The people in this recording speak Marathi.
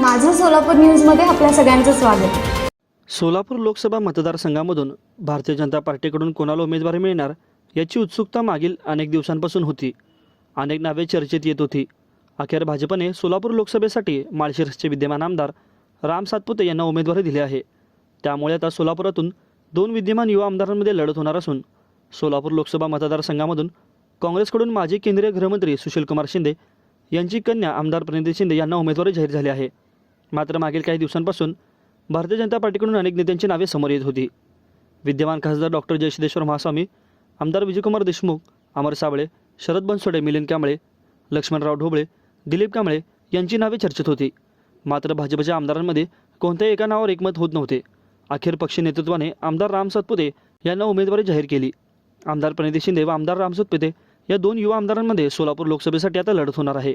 माझं सोलापूर न्यूजमध्ये आपल्या सगळ्यांचं स्वागत. सोलापूर लोकसभा मतदारसंघामधून भारतीय जनता पार्टीकडून कोणाला उमेदवारी मिळणार याची उत्सुकता मागील अनेक दिवसांपासून होती. अनेक नावे चर्चेत येत होती. अखेर भाजपने सोलापूर लोकसभेसाठी माळशिरसचे विद्यमान आमदार राम सातपुते यांना उमेदवारी दिली आहे. त्यामुळे आता सोलापुरातून दोन विद्यमान युवा आमदारांमध्ये लढत होणार असून सोलापूर लोकसभा मतदारसंघामधून काँग्रेसकडून माजी केंद्रीय गृहमंत्री सुशीलकुमार शिंदे यांची कन्या आमदार प्रणिती शिंदे यांना उमेदवारी जाहीर झाली आहे. मात्र मागील काही दिवसांपासून भारतीय जनता पार्टीकडून अनेक नेत्यांची नावे समोर येत होती. विद्यमान खासदार डॉक्टर जयसिद्धेश्वर महास्वामी आमदार विजयकुमार देशमुख अमर साबळे शरद बनसोडे मिलिंद कांबळे लक्ष्मणराव ढोबळे दिलीप कांबळे यांची नावे चर्चेत होती. मात्र भाजपच्या आमदारांमध्ये कोणत्याही एका नावावर एकमत होत नव्हते. अखेर पक्ष नेतृत्वाने आमदार राम सातपुते यांना उमेदवारी जाहीर केली. आमदार प्रणिती शिंदे व आमदार राम सातपुते या दोन युवा आमदारांमध्ये सोलापूर लोकसभेसाठी आता लढत होणार आहे.